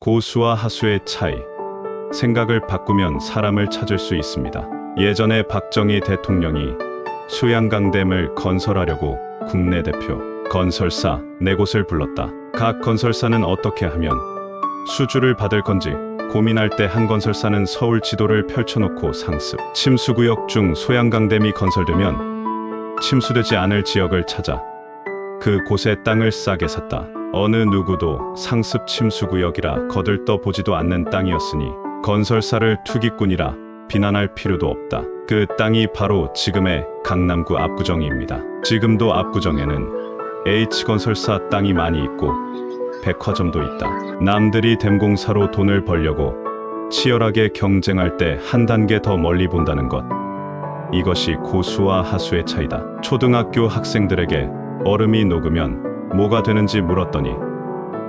고수와 하수의 차이. 생각을 바꾸면 사람을 찾을 수 있습니다. 예전에 박정희 대통령이 수양강댐을 건설하려고 국내 대표 건설사 네 곳을 불렀다. 각 건설사는 어떻게 하면 수주를 받을 건지 고민할 때 한 건설사는 서울 지도를 펼쳐놓고 상습 침수구역 중 소양강댐이 건설되면 침수되지 않을 지역을 찾아 그 곳에 땅을 싸게 샀다. 어느 누구도 상습 침수구역이라 거들떠 보지도 않는 땅이었으니 건설사를 투기꾼이라 비난할 필요도 없다. 그 땅이 바로 지금의 강남구 압구정입니다. 지금도 압구정에는 H건설사 땅이 많이 있고 백화점도 있다. 남들이 댐공사로 돈을 벌려고 치열하게 경쟁할 때 한 단계 더 멀리 본다는 것. 이것이 고수와 하수의 차이다. 초등학교 학생들에게 얼음이 녹으면 뭐가 되는지 물었더니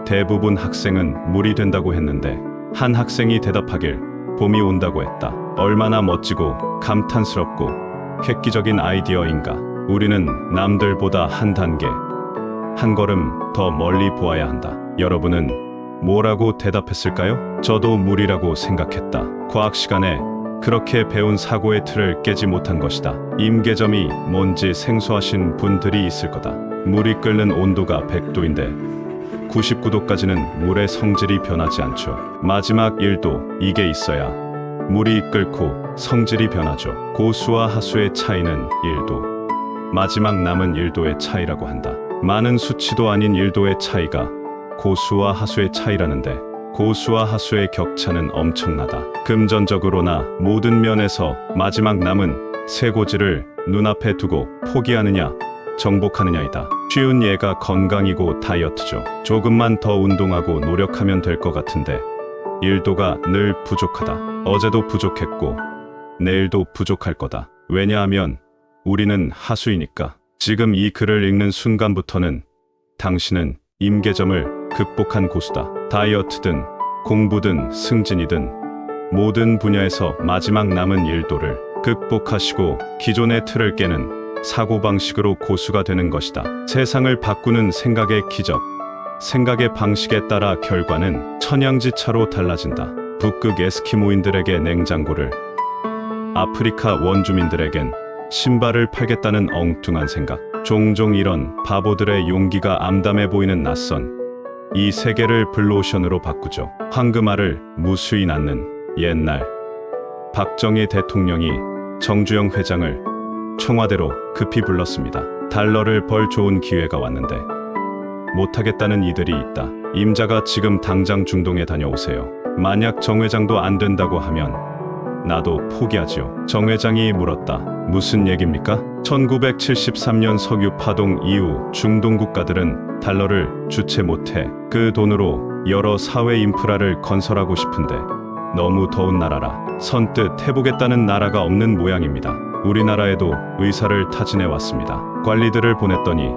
대부분 학생은 물이 된다고 했는데 한 학생이 대답하길 봄이 온다고 했다. 얼마나 멋지고 감탄스럽고 획기적인 아이디어인가. 우리는 남들보다 한 단계, 한 걸음 더 멀리 보아야 한다. 여러분은 뭐라고 대답했을까요? 저도 물이라고 생각했다. 과학 시간에 그렇게 배운 사고의 틀을 깨지 못한 것이다. 임계점이 뭔지 생소하신 분들이 있을 거다. 물이 끓는 온도가 100도인데 99도까지는 물의 성질이 변하지 않죠. 마지막 1도 이게 있어야 물이 끓고 성질이 변하죠. 고수와 하수의 차이는 1도. 마지막 남은 1도의 차이라고 한다. 많은 수치도 아닌 1도의 차이가 고수와 하수의 차이라는데 고수와 하수의 격차는 엄청나다. 금전적으로나 모든 면에서 마지막 남은 쇠고지를 눈앞에 두고 포기하느냐 정복하느냐이다. 쉬운 예가 건강이고 다이어트죠. 조금만 더 운동하고 노력하면 될 것 같은데 일도가 늘 부족하다. 어제도 부족했고 내일도 부족할 거다. 왜냐하면 우리는 하수이니까. 지금 이 글을 읽는 순간부터는 당신은 임계점을 극복한 고수다. 다이어트든 공부든 승진이든 모든 분야에서 마지막 남은 일도를 극복하시고 기존의 틀을 깨는 사고방식으로 고수가 되는 것이다. 세상을 바꾸는 생각의 기적. 생각의 방식에 따라 결과는 천양지차로 달라진다. 북극 에스키모인들에게 냉장고를, 아프리카 원주민들에겐 신발을 팔겠다는 엉뚱한 생각. 종종 이런 바보들의 용기가 암담해 보이는 낯선 이 세계를 블루오션으로 바꾸죠. 황금알을 무수히 낳는 옛날 박정희 대통령이 정주영 회장을 청와대로 급히 불렀습니다. 달러를 벌 좋은 기회가 왔는데 못하겠다는 이들이 있다. 임자가 지금 당장 중동에 다녀오세요. 만약 정 회장도 안 된다고 하면 나도 포기하지요. 정 회장이 물었다. 무슨 얘기입니까? 1973년 석유 파동 이후 중동 국가들은 달러를 주체 못해 그 돈으로 여러 사회 인프라를 건설하고 싶은데 너무 더운 나라라 선뜻 해보겠다는 나라가 없는 모양입니다. 우리나라에도 의사를 타진해 왔습니다. 관리들을 보냈더니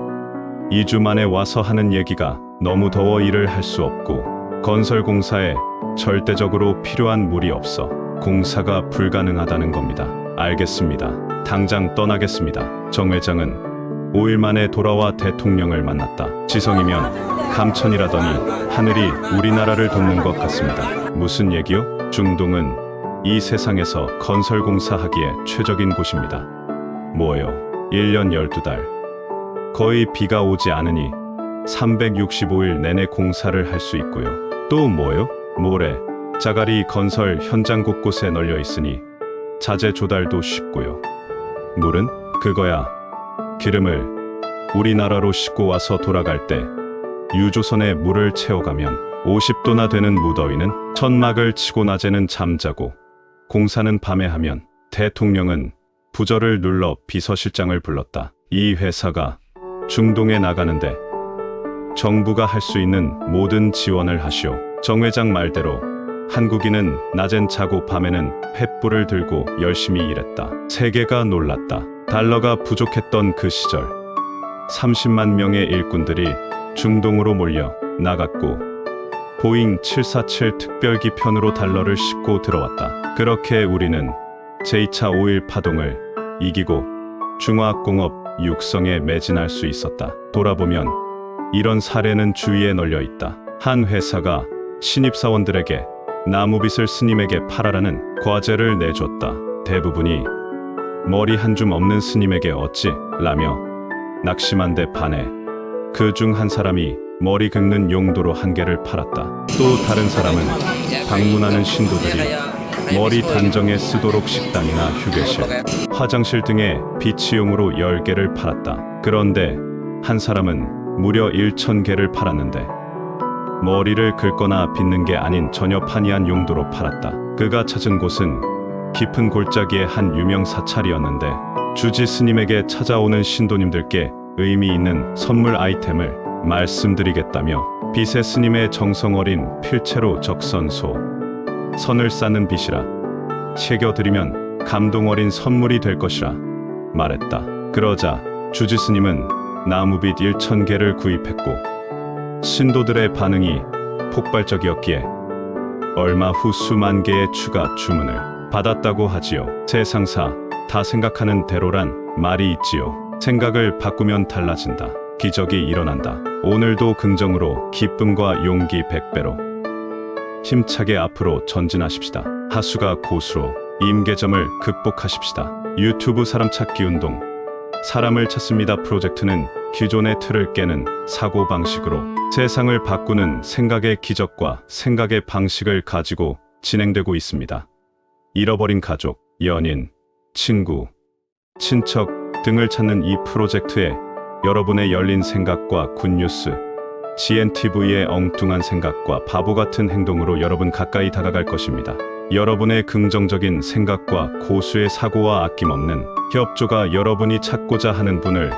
2주 만에 와서 하는 얘기가 너무 더워 일을 할 수 없고 건설 공사에 절대적으로 필요한 물이 없어 공사가 불가능하다는 겁니다. 알겠습니다. 당장 떠나겠습니다. 정 회장은 5일 만에 돌아와 대통령을 만났다. 지성이면 감천이라더니 하늘이 우리나라를 돕는 것 같습니다. 무슨 얘기요? 중동은 이 세상에서 건설공사 하기에 최적인 곳입니다. 뭐요? 1년 12달. 거의 비가 오지 않으니 365일 내내 공사를 할 수 있고요. 또 뭐요? 모래, 자갈이 건설 현장 곳곳에 널려 있으니 자재 조달도 쉽고요. 물은 그거야. 기름을 우리나라로 싣고 와서 돌아갈 때 유조선에 물을 채워가면 50도나 되는 무더위는 천막을 치고 낮에는 잠자고 공사는 밤에 하면 대통령은 부저를 눌러 비서실장을 불렀다. 이 회사가 중동에 나가는데 정부가 할 수 있는 모든 지원을 하시오. 정 회장 말대로 한국인은 낮엔 자고 밤에는 횃불을 들고 열심히 일했다. 세계가 놀랐다. 달러가 부족했던 그 시절 30만 명의 일꾼들이 중동으로 몰려 나갔고 보잉 747 특별기 편으로 달러를 싣고 들어왔다. 그렇게 우리는 제2차 5.1 파동을 이기고 중화공업 육성에 매진할 수 있었다. 돌아보면 이런 사례는 주위에 널려 있다. 한 회사가 신입사원들에게 나무빗을 스님에게 팔아라는 과제를 내줬다. 대부분이 머리 한 줌 없는 스님에게 어찌 라며 낙심한 데 반해 그 중 한 사람이 머리 긁는 용도로 한 개를 팔았다. 또 다른 사람은 방문하는 신도들이 머리 단정에 쓰도록 식당이나 휴게실, 화장실 등의 비치용으로 10개를 팔았다. 그런데 한 사람은 무려 1,000개를 팔았는데 머리를 긁거나 빗는 게 아닌 전혀 판이한 용도로 팔았다. 그가 찾은 곳은 깊은 골짜기의 한 유명 사찰이었는데 주지 스님에게 찾아오는 신도님들께 의미 있는 선물 아이템을 말씀드리겠다며 빛의 스님의 정성 어린 필체로 적선소 선을 쌓는 빛이라 새겨드리면 감동 어린 선물이 될 것이라 말했다. 그러자 주지 스님은 나무빛 1천 개를 구입했고 신도들의 반응이 폭발적이었기에 얼마 후 수만 개의 추가 주문을 받았다고 하지요. 세상사 다 생각하는 대로란 말이 있지요. 생각을 바꾸면 달라진다. 기적이 일어난다. 오늘도 긍정으로 기쁨과 용기 100배로 힘차게 앞으로 전진하십시다. 하수가 고수로 임계점을 극복하십시다. 유튜브 사람 찾기 운동 사람을 찾습니다 프로젝트는 기존의 틀을 깨는 사고 방식으로 세상을 바꾸는 생각의 기적과 생각의 방식을 가지고 진행되고 있습니다. 잃어버린 가족, 연인, 친구, 친척 등을 찾는 이 프로젝트에 여러분의 열린 생각과 굿뉴스, GNTV의 엉뚱한 생각과 바보 같은 행동으로 여러분 가까이 다가갈 것입니다. 여러분의 긍정적인 생각과 고수의 사고와 아낌없는 협조가 여러분이 찾고자 하는 분을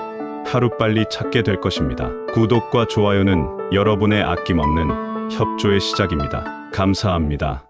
하루빨리 찾게 될 것입니다. 구독과 좋아요는 여러분의 아낌없는 협조의 시작입니다. 감사합니다.